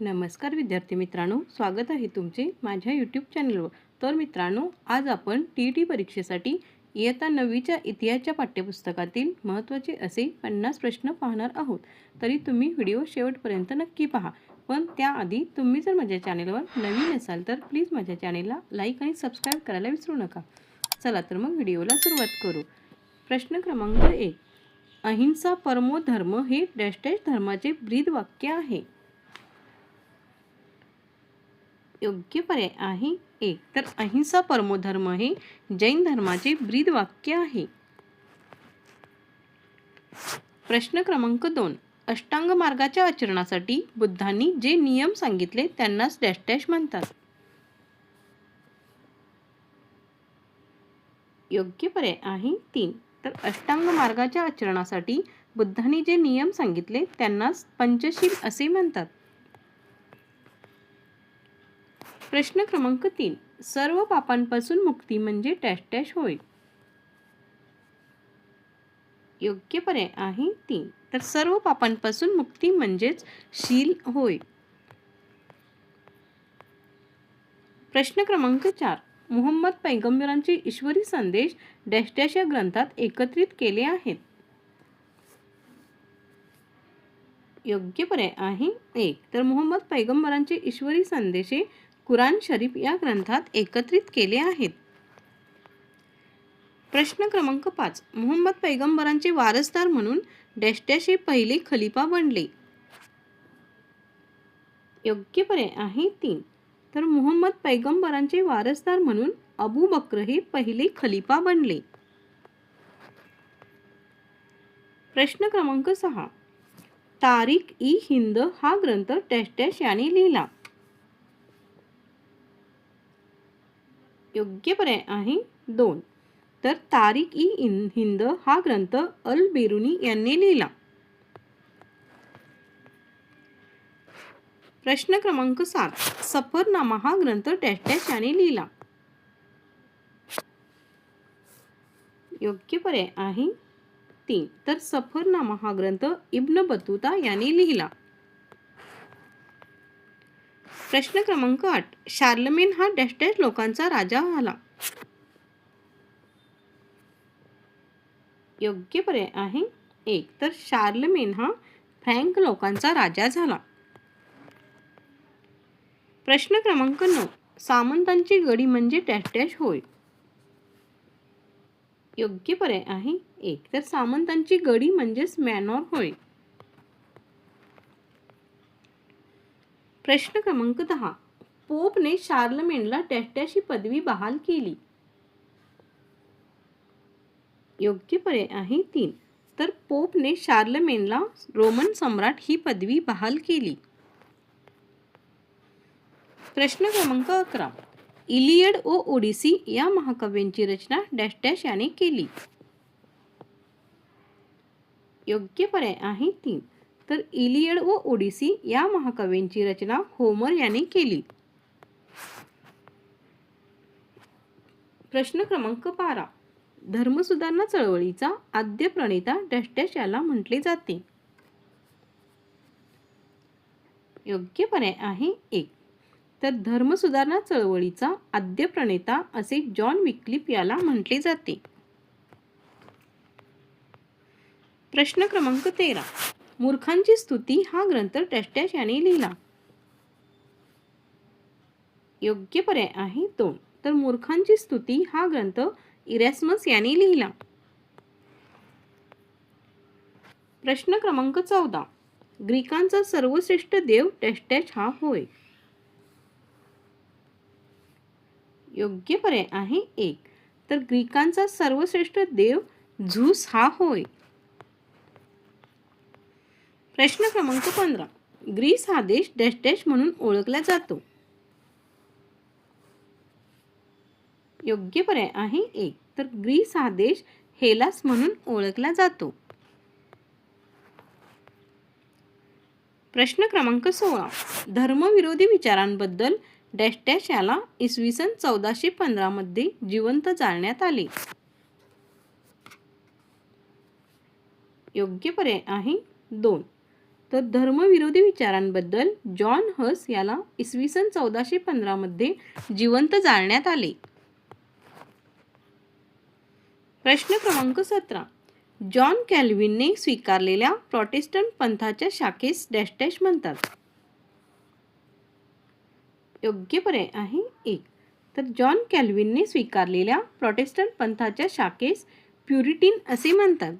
नमस्कार विद्यार्थी मित्रांनो स्वागत आहे तुमचे माझ्या यूट्यूब चॅनलवर तर मित्रांनो आज आपण टी ई टी परीक्षेसाठी इयत्ता नववीच्या इतिहासच्या पाठ्यपुस्तकातील महत्त्वाचे असे पन्नास प्रश्न पाहणार आहोत. तरी तुम्ही व्हिडिओ शेवटपर्यंत नक्की पहा. पण त्याआधी तुम्ही जर माझ्या चॅनेलवर नवीन असाल तर प्लीज माझ्या चॅनेलला लाईक आणि सबस्क्राईब करायला विसरू नका. चला तर मग व्हिडिओला सुरुवात करू. प्रश्न क्रमांक एक. अहिंसा परमो धर्म हे डॅश डॅश धर्माचे ब्रीद वाक्य आहे. योग्य पर्याय आहे. एक तर अहिंसा परमोधर्म हे जैन धर्माचे ब्रीद वाक्य आहे. प्रश्न क्रमांक दोन. अष्टांग मार्गाच्या आचरणासाठी बुद्धांनी जे नियम सांगितले त्यांनाच डॅश डॅश म्हणतात. योग्य पर्याय आहे. तीन. तर अष्टांग मार्गाच्या आचरणासाठी बुद्धांनी जे नियम सांगितले त्यांनाच पंचशील असे म्हणतात. प्रश्न क्रमांक तीन. सर्व पापांपासून मुक्ती म्हणजे टॅश टॅश होय. योग्य पर्याय आहे तीन. तर सर्व पापांपासून मुक्ती म्हणजेच शील होय. प्रश्न क्रमांक चार. मोहम्मद पैगंबरांचे ईश्वरी संदेश डॅश डॅश या ग्रंथात एकत्रित केले आहेत. योग्य पर्याय आहे एक. तर मोहम्मद पैगंबरांचे ईश्वरी संदेशे कुराण शरीफ या ग्रंथात एकत्रित केले आहेत. प्रश्न क्रमांक पाच. मोहम्मद पैगंबरांचे वारसदार म्हणून डॅश हे पहिले खलिफा बनले. योग्य पर्याय आहे तीन. तर मोहम्मद पैगंबरांचे वारसदार म्हणून अबू बक्र हे पहिले खलिफा बनले. प्रश्न क्रमांक सहा. तारिक ई हिंद हा ग्रंथ डॅश डॅश याने लिहिला. योग्य पर्याय आहे. दोन. तर तारिक ई इन- हिंद हा ग्रंथ अल बिरुनी यांनी लिहिला. प्रश्न क्रमांक सात. सफरनामा हा ग्रंथ डॅश डॅश याने लिहिला. योग्य पर्याय आहे. तीन. तर सफरनामा हा ग्रंथ इब्न बतुता याने लिहिला. प्रश्न क्रमांक आठ. शार्लमेन हा डॅश डॅश लोकांचा राजा झाला. योग्य पर्याय आहे एक. तर शार्लमेन हा फ्रँक लोकांचा राजा झाला. प्रश्न क्रमांक नऊ. सामंतांची गडी म्हणजे डॅश डॅश होय. योग्य पर्याय आहे एक. तर सामंतांची गडी म्हणजेच मॅनॉर होय. प्रश्न क्रमांक दहा. पोपने शार्लमेनला टॅट्याशी ही पदवी बहाल केली. योग्य पर्याय आहे तीन. तर पोपने शार्लमेनला रोमन सम्राट ही पदवी बहाल केली. प्रश्न क्रमांक अकरा. इलियड ओ ओडिसी या महाकाव्यांची रचना डॅश डॅश याने केली. योग्य पर्याय आहे तीन. तर इलियड व ओडिसी या महाकाव्यांची रचना होमर याने केली. प्रश्न क्रमांक बारा. धर्मसुधारणा चळवळीचा आद्य प्रणेता डॅश डॅश याला म्हटले जाते. योग्य पर्याय आहे एक. तर धर्मसुधारणा चळवळीचा आद्य प्रणेता असे जॉन विक्लिप याला म्हटले जाते. प्रश्न क्रमांक तेरा. मूर्खांची स्तुती हा ग्रंथ डॅश यांनी याने लिहिला. योग्य पर्याय आहे दोन. तर मूर्खांची स्तुती हा ग्रंथ इरॅस्मस याने लिहिला. प्रश्न क्रमांक चौदा. ग्रीकांचा सर्वश्रेष्ठ देव डॅश हा होय. योग्य पर्याय आहे एक. तर ग्रीकांचा सर्वश्रेष्ठ देव झूस हा होय. प्रश्न क्रमांक पंधरा. ग्रीस हा देश डॅश डॅश म्हणून ओळखला जातो. योग्य पर्याय आहे एक. तर ग्रीस हा देश हेलास म्हणून ओळखला जातो. प्रश्न क्रमांक सोळा. धर्मविरोधी विचारांबद्दल डॅश डॅश याला इसवी सन चौदाशे पंधरामध्ये जिवंत जाळण्यात आले. योग्य पर्याय आहे दोन. तर धर्मविरोधी विचारांबद्दल जॉन हस याला इसवी सन चौदाशे पंधरामध्ये जिवंत जाळण्यात आले. प्रश्न क्रमांक सतरा. जॉन कॅल्विनने स्वीकारलेल्या प्रॉटेस्टंट पंथाच्या शाखेस डॅश डॅश म्हणतात. योग्य पर्याय आहे एक. तर जॉन कॅल्विनने स्वीकारलेल्या प्रॉटेस्टंट पंथाच्या शाखेस प्युरिटिन असे म्हणतात.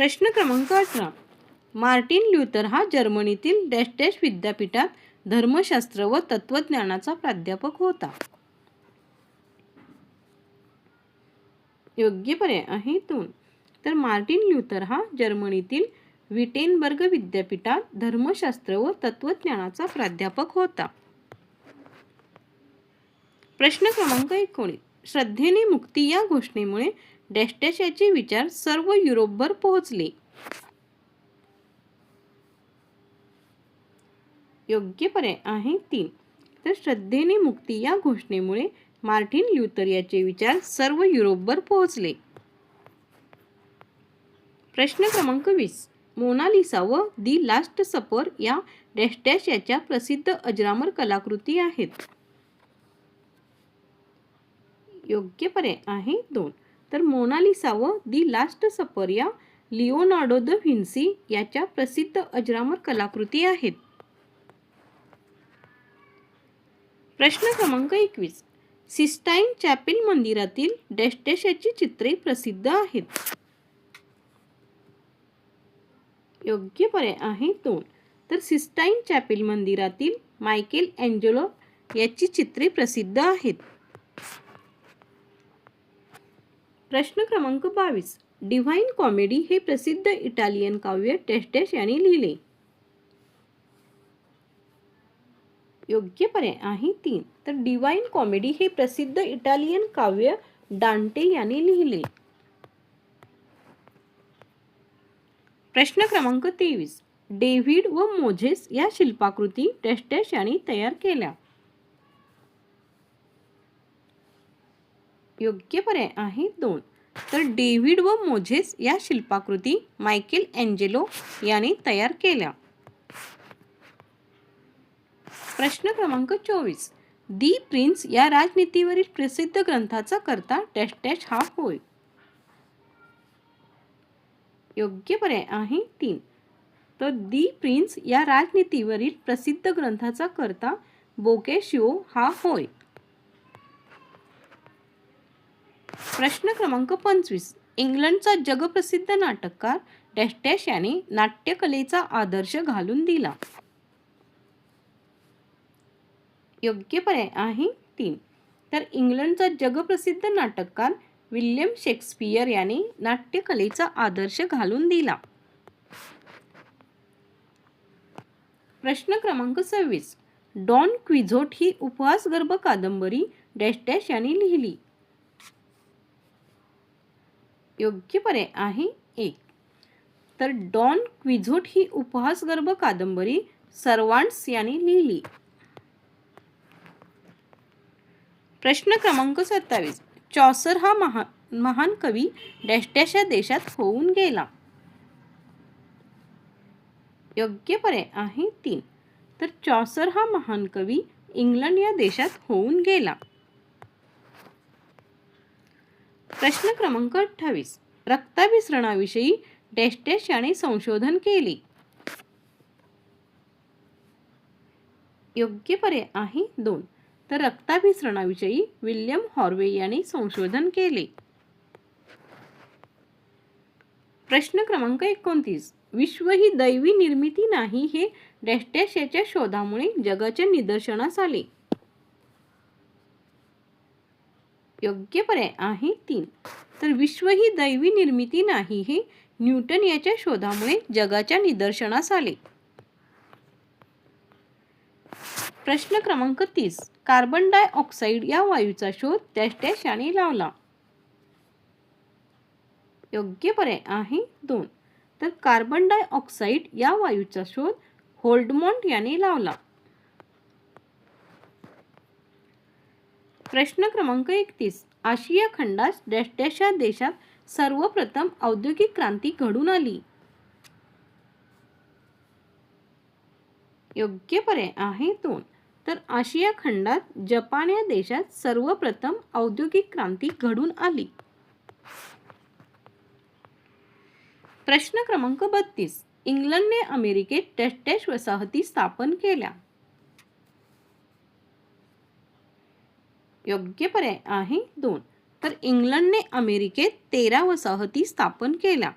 प्रश्न क्रमांक अठरा. मार्टिन ल्युथर हा जर्मनीतील डॅश डॅश विद्यापीठात धर्मशास्त्र व तत्वज्ञानाचा प्राध्यापक होता. योग्य पर्याय आहे दोन. तर मार्टिन ल्युथर हा जर्मनीतील विटेनबर्ग विद्यापीठात धर्मशास्त्र व तत्वज्ञानाचा प्राध्यापक होता. प्रश्न क्रमांक एकोणीस. श्रद्धेने मुक्ती या घोषणेमुळे डॅश याचे विचार सर्व युरोपभर पोहोचले. योग्य पर्याय आहे तीन. तर श्रद्धेने मुक्ती या घोषणेमुळे मार्टिन ल्युथर याचे विचार सर्व युरोपभर पोहोचले. प्रश्न क्रमांक वीस. मोनालिसा व दी लास्ट सपर या डॅश डॅश याच्या प्रसिद्ध अजरामर कलाकृती आहेत. योग्य पर्याय आहे दोन. तर मोनालिसा व दी लास्ट सपर या लिओनार्डो द व्हिन्सी याच्या प्रसिद्ध अजरामर कलाकृती आहेत. प्रश्न क्रमांक एकवीस. सिस्टाईन चॅपेल मंदिरातील डॅश डॅश याची चित्रे प्रसिद्ध आहेत. योग्य पर्याय आहे दोन. तर सिस्टाईन चॅपेल मंदिरातील मायकेल अँजेलो याची चित्रे प्रसिद्ध आहेत. प्रश्न क्रमांक बावीस. डिव्हाइन कॉमेडी हे प्रसिद्ध इटालियन काव्य टेस्टेश यांनी लिहिले. योग्य पर्याय आहे तीन. तर डिवाइन कॉमेडी हे प्रसिद्ध इटालियन काव्य डांटे यांनी लिहिले. प्रश्न क्रमांक तेवीस. डेव्हिड व मोझेस या शिल्पाकृती टेस्टेश यांनी तयार केल्या. योग्य पर्याय आहे दोन. तर डेव्हिड व मोझेस या शिल्पाकृती मायकेल अँजेलो यांनी तयार केल्या. प्रश्न क्रमांक चोवीस. दी प्रिन्स या राजनीतीवरील प्रसिद्ध ग्रंथाचा करता डॅश डॅश हा होय. योग्य पर्याय आहे तीन. तर दी प्रिन्स या राजनीतीवरील प्रसिद्ध ग्रंथाचा करता बोकेशिओ हा होय. प्रश्न क्रमांक पंचवीस. इंग्लंडचा जगप्रसिद्ध नाटककार डॅश डॅश याने नाट्यकलेचा आदर्श घालून दिला. योग्य पर्याय आहे तीन. तर इंग्लंडचा जगप्रसिद्ध नाटककार विल्यम शेक्सपियर याने नाट्यकलेचा आदर्श घालून दिला. प्रश्न क्रमांक सव्वीस. डॉन क्विझोट ही उपवासगर्भ कादंबरी डॅश डॅश यांनी लिहिली. योग्यपणे आहे एक. तर डॉन क्विझोट ही उपहासगर्भ कादंबरी सर्वांट्स यांनी लिहिली. प्रश्न क्रमांक सत्तावीस. चॉसर हा महा महान कवी डॅश डॅश या देशात होऊन गेला. योग्य पर्याय आहे तीन. तर चॉसर हा महान कवी इंग्लंड या देशात होऊन गेला. प्रश्न क्रमांक अठ्ठावीस. रक्ताभिसरणाविषयी डॅश डॅश याने संशोधन केले. योग्य पर्याय आहे दोन. तर रक्ताभिसरणाविषयी विल्यम हॉर्वे यांनी संशोधन केले. प्रश्न क्रमांक एकोणतीस. विश्व ही दैवी निर्मिती नाही हे डॅश डॅश याच्या शोधामुळे जगाच्या निदर्शनास आले. योग्य पर्याय आहे तीन. तर विश्व ही दैवी निर्मिती नाही हे न्यूटन याच्या शोधामुळे जगाच्या निदर्शनास आले. प्रश्न क्रमांक तीस. कार्बन डायऑक्साईड या वायूचा शोध त्याच डॅश याने लावला. योग्य पर्याय आहे दोन. तर कार्बन डायऑक्साईड या वायूचा शोध होल्डमॉन्ट याने लावला. प्रश्न क्रमांक एकतीस. आशिया खंडास डॅश डॅश या देशात सर्वप्रथम औद्योगिक क्रांती घडून आली. योग्य पर्याय आहे दोन. तर आशिया खंडात जपान या देशात सर्वप्रथम औद्योगिक क्रांती घडून आली. प्रश्न क्रमांक बत्तीस. इंग्लंडने अमेरिकेत टेस्टेश वसाहती स्थापन केल्या. योग्य पर्याय आहे दोन. तर इंग्लंडने अमेरिकेत तेरा वसाहती स्थापन केल्या.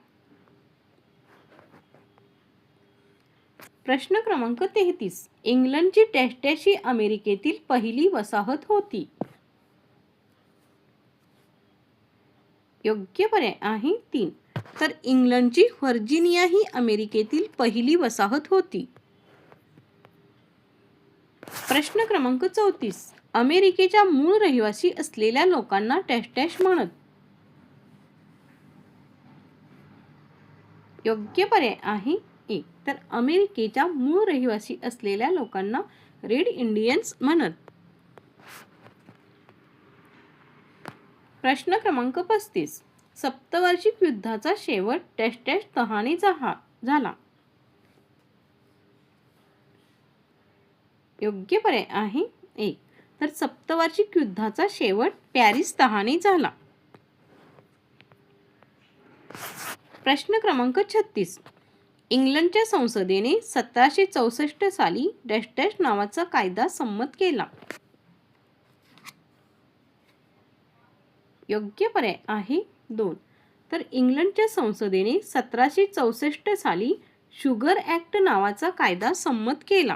प्रश्न क्रमांक तेहतीस. इंग्लंडची टेस्टेश अमेरिकेतील पहिली वसाहत होती. योग्य पर्याय आहे तीन. तर इंग्लंडची व्हर्जिनिया ही अमेरिकेतील पहिली वसाहत होती. प्रश्न क्रमांक चौतीस. अमेरिकेच्या मूळ रहिवासी असलेल्या लोकांना टेस्टॅश म्हणत. योग्य पर्याय आहे एक. तर अमेरिकेच्या मूळ रहिवासी असलेल्या लोकांना रेड इंडियन्स म्हणत. प्रश्न क्रमांक पस्तीस. सप्तवार्षिक युद्धाचा शेवट टेस्टॅश तहाने हा झाला. योग्य पर्याय आहे एक. तर सप्तवार्षिक युद्धाचा शेवट पॅरिस तहाने झाला. प्रश्न क्रमांक छत्तीस. इंग्लंडच्या संसदेने सतराशे चौसष्ट साली डॅश नावाचा कायदा संमत केला. योग्य पर्याय आहे दोन. तर इंग्लंडच्या संसदेने सतराशे चौसष्ट साली शुगर ॲक्ट नावाचा कायदा संमत केला.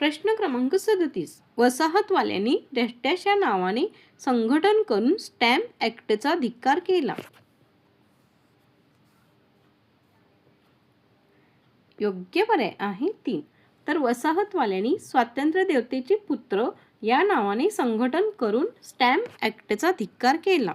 प्रश्न क्रमांक सदतीस. वसाहतवाल्यांनी डॅश नावाने संघटन करून स्टॅम्प ॲक्टचा धिक्कार केला. योग्य पर्याय आहे तीन. तर वसाहतवाल्यांनी स्वातंत्र्य देवतेचे पुत्र या नावाने संघटन करून स्टॅम्प ॲक्टचा धिक्कार केला.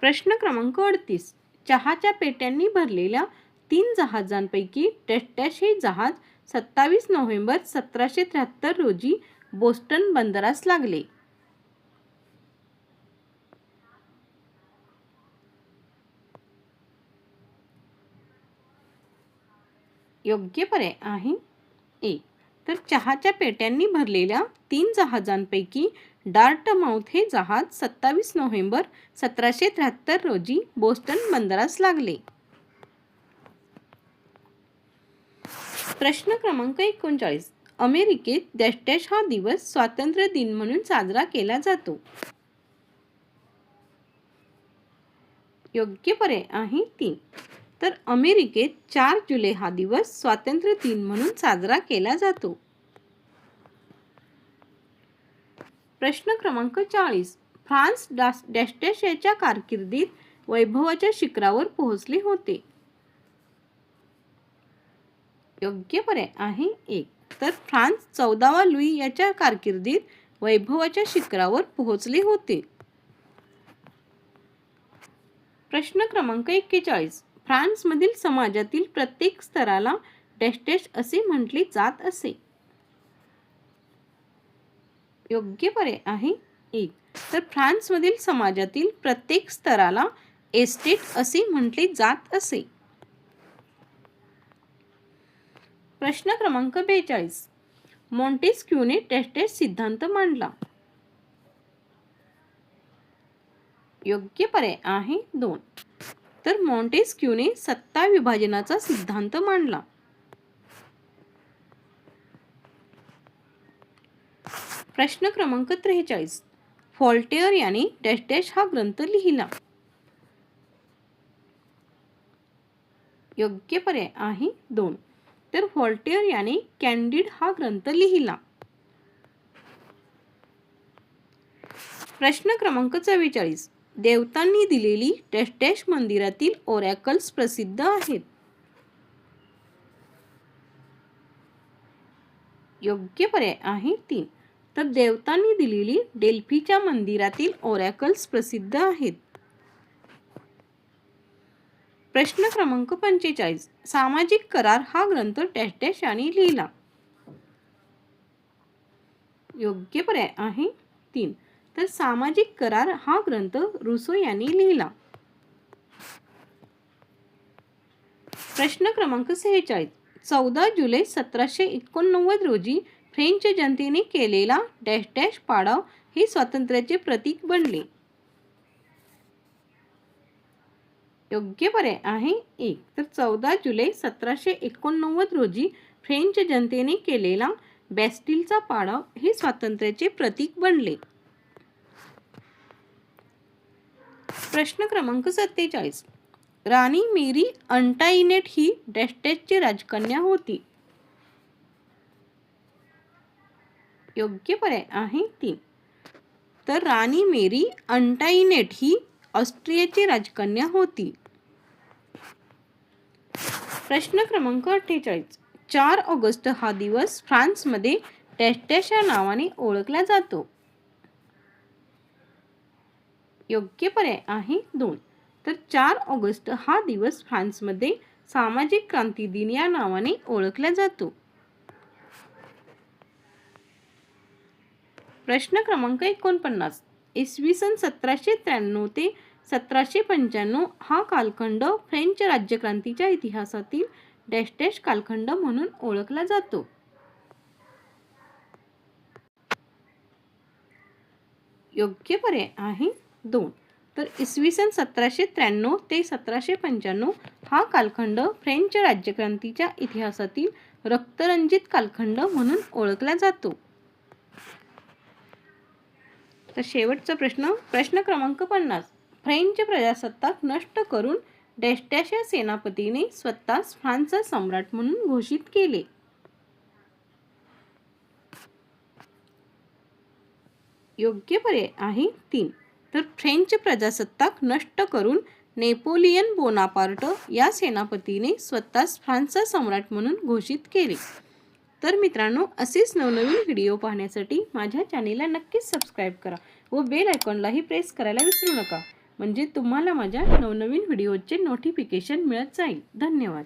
प्रश्न क्रमांक अडतीस. चहाच्या पेट्यांनी भरलेल्या तीन जहाजांपैकी टेस्टॅश हे जहाज सत्तावीस नोव्हेंबर सतराशे त्र्याहत्तर रोजी बोस्टन बंदरास लागले. योग्य पर्याय आहे. एक तर चहाच्या पेट्यांनी भरलेल्या तीन जहाजांपैकी डार्ट माउथ हे जहाज सत्तावीस नोव्हेंबर सतराशे त्र्याहत्तर रोजी बोस्टन बंदरास लागले. प्रश्न क्रमांक एकोणचाळीस. अमेरिकेत डॅश हा दिवस स्वातंत्र्य दिन म्हणून साजरा केला जातो. योग्य पर्याय आहे तीन. तर अमेरिकेत चार जुलै हा दिवस स्वातंत्र्य दिन म्हणून साजरा केला जातो. प्रश्न क्रमांक चाळीस. फ्रान्स डास डॅस्टॅश याच्या कारकिर्दीत वैभवाच्या शिखरावर पोहोचले होते. योग्य पर्याय आहे एक. तर फ्रान्स चौदावा लुई याच्या कारकिर्दीत वैभवाच्या शिखरावर पोहोचले होते. प्रश्न क्रमांक एक्केचाळीस. फ्रान्समधील समाजातील प्रत्येक स्तराला डॅस्टॅश असे म्हटले जात असे. योग्य पर्याय आहे एक. तर फ्रान्समधील समाजातील प्रत्येक स्तराला एस्टेट असे म्हटले जात असे. प्रश्न क्रमांक बेचाळीस. मॉन्टेस्क्यूने टेस्टेड सिद्धांत मांडला. योग्य पर्याय आहे दोन. तर मॉन्टेस्क्यूने सत्ता विभाजनाचा सिद्धांत मांडला. प्रश्न क्रमांक त्रेचाळीस. फॉल्टेअर यांनी डॅश डॅश हा ग्रंथ लिहिला. योग्य पर्याय आहे दोन. तर व्हॉल्टेअर याने कॅन्डिड हा ग्रंथ लिहिला. प्रश्न क्रमांक चव्वेचाळीस. देवतांनी दिलेली डॅश डॅश मंदिरातील ओरॅकल्स प्रसिद्ध आहेत. योग्य पर्याय आहे तीन. तर देवतांनी दिलेली डेल्फीच्या मंदिरातील ओरॅकल्स प्रसिद्ध आहेत. प्रश्न क्रमांक पंचेचाळीस. सामाजिक करार हा ग्रंथ डॅश डॅश यांनी लिहिला. योग्य पर्याय आहे तीन. तर सामाजिक करार हा ग्रंथ रुसो यांनी लिहिला. प्रश्न क्रमांक सेहेचाळीस. चौदा जुलै सतराशे एकोणनव्वद रोजी फ्रेंच जनतेने केलेला डॅश डॅश पाडाव हे स्वातंत्र्याचे प्रतीक बनले. योग्य पर्याय आहे एक. तर चौदा जुलै सतराशे एकोणनव्वद रोजी फ्रेंच जनतेने केलेला बॅस्टिलचा पाडाव हे स्वातंत्र्याचे प्रतीक बनले. प्रश्न क्रमांक सत्तेचाळीस. राणी मेरी अंटाईनेट ही डॅस्टॅचची राजकन्या होती. योग्य पर्याय आहे तीन. तर राणी मेरी अंटाईनेट ही ऑस्ट्रियाची राजकन्या होती. प्रश्न क्रमांक अठ्ठेचाळीस. चार ऑगस्ट हा दिवस फ्रान्समध्ये डॅश या नावाने ओळखला जातो. योग्य पर्याय आहे दोन. तर चार ऑगस्ट हा दिवस फ्रान्समध्ये सामाजिक क्रांती दिन या नावाने ओळखला जातो. प्रश्न क्रमांक एकोणपन्नास. इसवी सन सतराशे त्र्याण्णव ते सतराशे पंच्याण्णव हा कालखंड फ्रेंच राज्यक्रांतीच्या इतिहासातील डॅश डॅश कालखंड म्हणून ओळखला जातो. योग्य पर्याय आहे दोन. तर इसवी सन सतराशे त्र्याण्णव ते सतराशे पंच्याण्णव हा कालखंड फ्रेंच राज्यक्रांतीच्या इतिहासातील रक्तरंजित कालखंड म्हणून ओळखला जातो. तर शेवटचा प्रश्न प्रश्न क्रमांक पन्नास. फ्रेंच प्रजासत्ताक नष्ट करून डॅश सेनापतीने स्वतःच फ्रान्सचा सम्राट म्हणून घोषित केले. योग्य पर्याय आहे तीन. तर फ्रेंच प्रजासत्ताक नष्ट करून नेपोलियन बोनापार्ट या सेनापतीने स्वतःच फ्रान्सचा सम्राट म्हणून घोषित केले. तर मित्रांनो असेच नवनवीन व्हिडिओ पाहण्यासाठी माझ्या चॅनेलला नक्कीच सबस्क्राईब करा व बेल आयकॉनलाही प्रेस करायला विसरू नका. म्हणजे तुम्हाला माझ्या नवनवीन व्हिडिओचे नोटिफिकेशन मिळत जाईल. धन्यवाद.